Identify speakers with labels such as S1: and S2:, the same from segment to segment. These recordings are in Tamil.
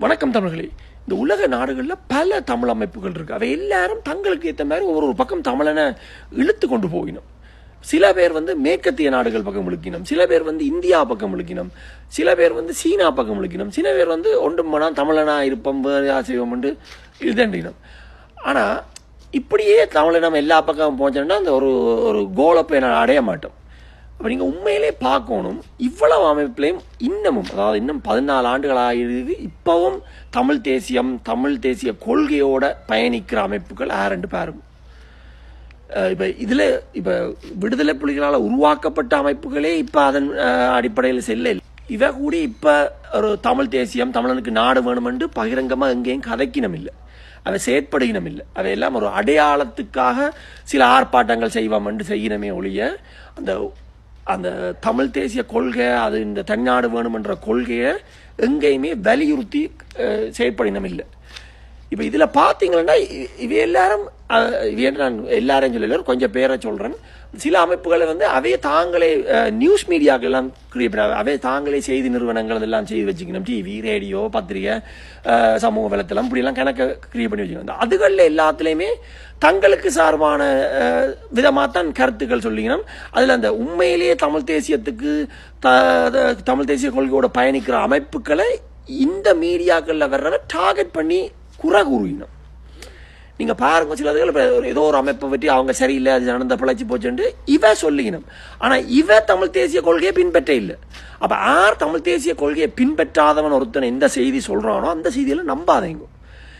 S1: வணக்கம் தமிழர்களே. இந்த உலக நாடுகளில் பல தமிழ் அமைப்புகள் இருக்குது அவை எல்லாரும் தங்களுக்கு ஏற்ற மாதிரி ஒரு ஒரு பக்கம் தமிழனை இழுத்து கொண்டு போயினும் சில பேர் வந்து மேற்கத்திய நாடுகள் பக்கம் இழுக்கினோம். சில பேர் வந்து இந்தியா பக்கம் இழுக்கினோம். சில பேர் வந்து சீனா பக்கம் இழுக்கினோம். சில பேர் வந்து ஒன்றுமனா தமிழனா இருப்போம் வேறு செய்வோம் என்று இதுதண்டினோம் ஆனால் இப்படியே தமிழை நம்ம எல்லா பக்கமும் போச்சோன்னா அந்த ஒரு ஒரு கோலப்பை நான் அடைய மாட்டோம். அப்போ நீங்கள் உண்மையிலே பார்க்கணும். இவ்வளவு அமைப்புலையும் இன்னமும் அதாவது இன்னும் பதினாலு ஆண்டுகளாக இருக்குது இப்போவும் தமிழ் தேசியம் தமிழ் தேசிய கொள்கையோட பயணிக்கிற அமைப்புகள் ஆரண்டு பேரும். இப்போ இதில் இப்போ விடுதலை புலிகளால் உருவாக்கப்பட்ட அமைப்புகளே இப்போ அதன் அடிப்படையில் செல்ல இவ கூடி இப்போ ஒரு தமிழ் தேசியம் தமிழனுக்கு நாடு வேணுமென்று பகிரங்கமாக எங்கேயும் கதைக்கினம் இல்லை அவை செயற்படுகினம் இல்லை அவையெல்லாம் ஒரு அடையாளத்துக்காக சில ஆர்ப்பாட்டங்கள் செய்வோம் என்று செய்யணுமே ஒழிய அந்த அந்த தமிழ் தேசிய கொள்கை அது இந்த தனிநாடு வேணுமென்ற கொள்கையை எங்கேயுமே வலியுறுத்தி செயற்படினம் இல்லை. இப்போ இதில் பார்த்தீங்கன்னா இ- இவ எல்லாரும் அஹ், நான் எல்லாரையும் சொல்லல கொஞ்சம் பேரை சொல்கிறேன் சில அமைப்புகளை வந்து அவையே தாங்களே நியூஸ் மீடியாக்கள் எல்லாம் கிரியேட் பண்ண தாங்களே செய்தி நிறுவனங்கள் அதெல்லாம் செய்து வச்சுக்கணும். டிவி ரேடியோ பத்திரிகை சமூக வலைத்தளம் இப்படிலாம் கணக்கை கிரியேட் பண்ணி வச்சுக்கணும். அதுகளில் எல்லாத்துலேயுமே தங்களுக்கு சார்பான விதமாக தான் கருத்துக்கள் சொல்லிக்கணும். அதில் அந்த உண்மையிலேயே தமிழ் தேசியத்துக்கு த தமிழ் தேசிய கொள்கையோட பயணிக்கிற அமைப்புகளை இந்த மீடியாக்களில் வர்றதை டார்கெட் பண்ணி குறை கூறினோம் நீங்கள் பாருங்க சில ஒரு- ஏதோ ஒரு அமைப்பை பற்றி அவங்க சரியில்லை அது நடந்த பிழைச்சி போச்சுன்ட்டு இவ சொல்லிக்கணும். ஆனால் இவ தமிழ் தேசிய கொள்கையை பின்பற்ற இல்லை. அப்போ யார் தமிழ் தேசிய கொள்கையை பின்பற்றாதவன் ஒருத்தன் எந்த செய்தி சொல்கிறானோ அந்த செய்தியில் நம்பாதீங்க.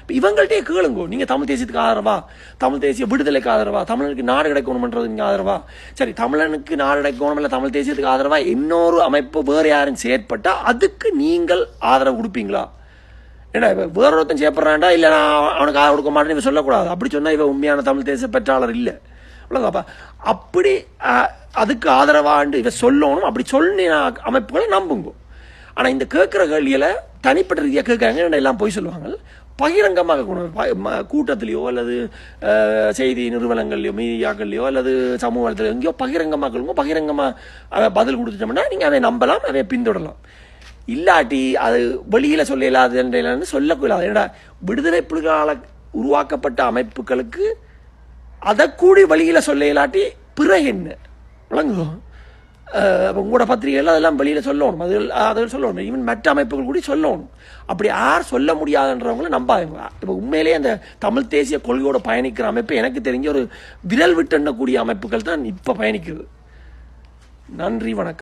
S1: இப்போ இவங்கள்ட்டே கேளுங்கோ நீங்கள் தமிழ் தேசியத்துக்கு ஆதரவா? தமிழ் தேசிய விடுதலைக்கு ஆதரவா? தமிழனுக்கு நாடு கிடைக்கணுமன்றதுக்கு ஆதரவா? சரி தமிழனுக்கு நாடு கிடைக்கணும் இல்லை தமிழ் தேசியத்துக்கு ஆதரவா? இன்னொரு அமைப்பு வேறு யாரும் செயற்பட்டால் அதுக்கு நீங்கள் ஆதரவு கொடுப்பீங்களா? ஏன்னா இப்போ வேற ஒருத்தன் செய்யப்படுறான்டா இல்லை நான் அவனுக்கு ஆதரவு கொடுக்க மாட்டேன்னு இவன் சொல்லக்கூடாது. அப்படி சொன்னால் இவன் உண்மையான தமிழ் தேச பெற்றாளர் இல்லை. அவ்வளோதாப்பா அப்படி அதுக்கு ஆதரவாண்டு இவன் சொல்லணும். அப்படி சொன்ன அமைப்புகளை நம்புங்க. ஆனால் இந்த கேட்குற கேள்வியில் தனிப்பட்ட ரீதியாக கேட்குறாங்க. எல்லாம் போய் சொல்லுவாங்க? பகிரங்கமாக கொண்டு ம- கூட்டத்திலேயோ அல்லது செய்தி நிறுவனங்கள்லையோ மீடியாக்கள்லையோ அல்லது சமூகத்தில் எங்கேயோ பகிரங்கமாக பகிரங்கமாக பதில் கொடுத்துட்டோம்னா நீங்கள் அதை நம்பலாம் அதை பின்தொடரலாம். இல்லாட்டி அது வெளியில் சொல்ல இயலாதுன்னு சொல்லக்கூடாது. ஏன்னா விடுதலை புலிகளால் உருவாக்கப்பட்ட அமைப்புகளுக்கு அதை கூடி வழியில் சொல்ல இல்லாட்டி பிற என்ன? விளங்குவோம் அஹ் அப்ப உங்களோட பத்திரிகைகள் அதெல்லாம் வெளியில் சொல்லணும். அது அதில் சொல்லணும். ஈவன் மற்ற அமைப்புகள் கூட சொல்லணும். அப்படி யார் சொல்ல முடியாதுன்றவங்கள நம்பாதுங்க. இப்போ உண்மையிலேயே அந்த தமிழ் தேசிய கொள்கையோட பயணிக்கிற அமைப்பு எனக்கு தெரிஞ்ச ஒரு விரல் விட்டெண்ணக்கூடிய அமைப்புகள் தான் இப்போ பயணிக்குது. நன்றி வணக்கம்.